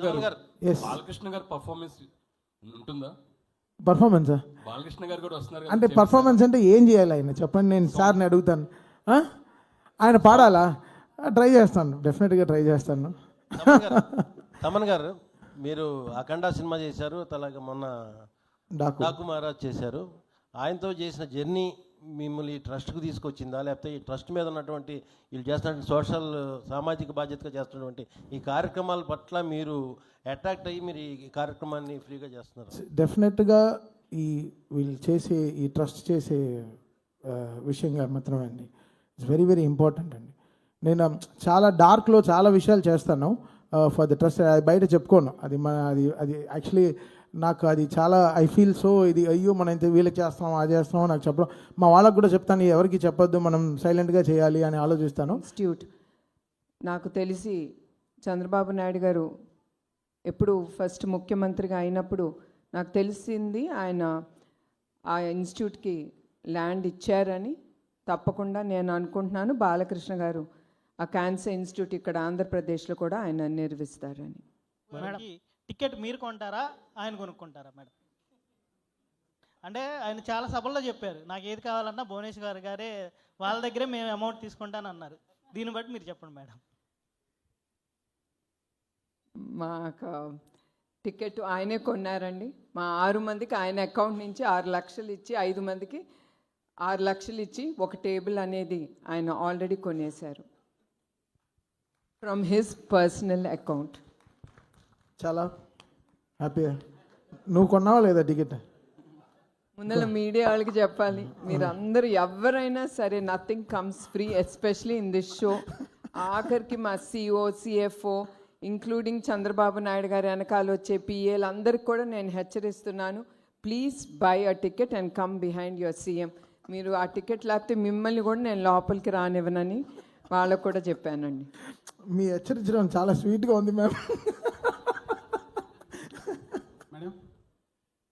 బాలకృష్ణ గారు పర్ఫార్మెన్స్ ఉంటుందా? పర్ఫార్మెన్సా బాలకృష్ణ గారు కూడా వస్తున్నారు అంటే. పర్ఫార్మెన్స్ అంటే ఏం చేయాలి ఆయన? చెప్పండి నేను సార్ని అడుగుతాను. ఆ? ఆయన పాడాలా? ట్రై చేస్తాను. డెఫినెట్గా ట్రై చేస్తాను. తమన్ గారు తమన్ గారు మీరు అఖండ సినిమా చేశారు అలాగే మొన్న డాకు మహారాజ్ చేశారు. ఆయనతో చేసిన జర్నీ మిమ్మల్ని ఈ ట్రస్ట్కి తీసుకొచ్చిందా? లేకపోతే ఈ ట్రస్ట్ మీద ఉన్నటువంటి వీళ్ళు చేస్తున్న సోషల్ సామాజిక బాధ్యతగా చేస్తున్నటువంటి ఈ కార్యక్రమాల పట్ల మీరు అట్రాక్ట్ అయ్యి మీరు ఈ కార్యక్రమాన్ని ఫ్రీగా చేస్తున్నారు. డెఫినెట్గా ఈ వీళ్ళు చేసే ఈ ట్రస్ట్ చేసే విషయంగా మాత్రమే అండి. ఇట్స్ వెరీ వెరీ ఇంపార్టెంట్ అండి. నేను చాలా డార్క్లో చాలా విషయాలు చేస్తాను. ఫర్ ది ట్రస్ట్ అది బయట చెప్పుకోను. అది మన అది అది యాక్చువల్లీ నాకు అది చాలా ఐ ఫీల్ సో ఇది అయ్యో మనం ఇంత వీళ్ళకి చేస్తున్నాం అది చేస్తున్నాం నాకు చెప్పడం. మా వాళ్ళకి కూడా చెప్తాను ఎవరికి చెప్పొద్దు మనం సైలెంట్గా చేయాలి అని ఆలోచిస్తాను. ఇన్స్టిట్యూట్ నాకు తెలిసి చంద్రబాబు నాయుడు గారు ఎప్పుడు ఫస్ట్ ముఖ్యమంత్రిగా అయినప్పుడు నాకు తెలిసింది ఆయన ఆ ఇన్స్టిట్యూట్కి ల్యాండ్ ఇచ్చారని తప్పకుండా నేను అనుకుంటున్నాను. బాలకృష్ణ గారు ఆ క్యాన్సర్ ఇన్స్టిట్యూట్ ఇక్కడ ఆంధ్రప్రదేశ్లో కూడా ఆయన నిర్వహిస్తారని. మేడం టికెట్ మీరు కొంటారా? ఆయన కొనుక్కుంటారా మేడం? అంటే ఆయన చాలా సభల్లో చెప్పారు నాకు ఏది కావాలన్నా భువనేష్ గారు గారే వాళ్ళ దగ్గరే మేము అమౌంట్ తీసుకుంటాను అన్నారు. దీన్ని బట్టి మీరు చెప్పండి మేడం. మాకు టికెట్ ఆయనే కొన్నారండి. మా ఆరు మందికి ఆయన అకౌంట్ నుంచి ఆరు లక్షలు ఇచ్చి ఐదు మందికి ఆరు లక్షలు ఇచ్చి ఒక టేబుల్ అనేది ఆయన ఆల్రెడీ కొనేశారు. From his personal account. చాలా హ్యాపీ నువ్వు కొన్నావా లేదా టికెట్? ముందర మీడియా వాళ్ళకి చెప్పాలి. మీరు అందరూ ఎవరైనా సరే nothing comes free especially in this show. ఆఖరికి మా CO CFO including Chandrababu Naidu గారి వెనకాల వచ్చే పిఏలు అందరికి కూడా నేను హెచ్చరిస్తున్నాను. Please buy a ticket and come behind your CM మీరు ఆ టికెట్ లేకపోతే మిమ్మల్ని కూడా నేను లోపలికి రానివ్వనని వాళ్ళకు కూడా చెప్పానండి. మీ హెచ్చరించడం చాలా స్వీట్గా ఉంది మ్యామ్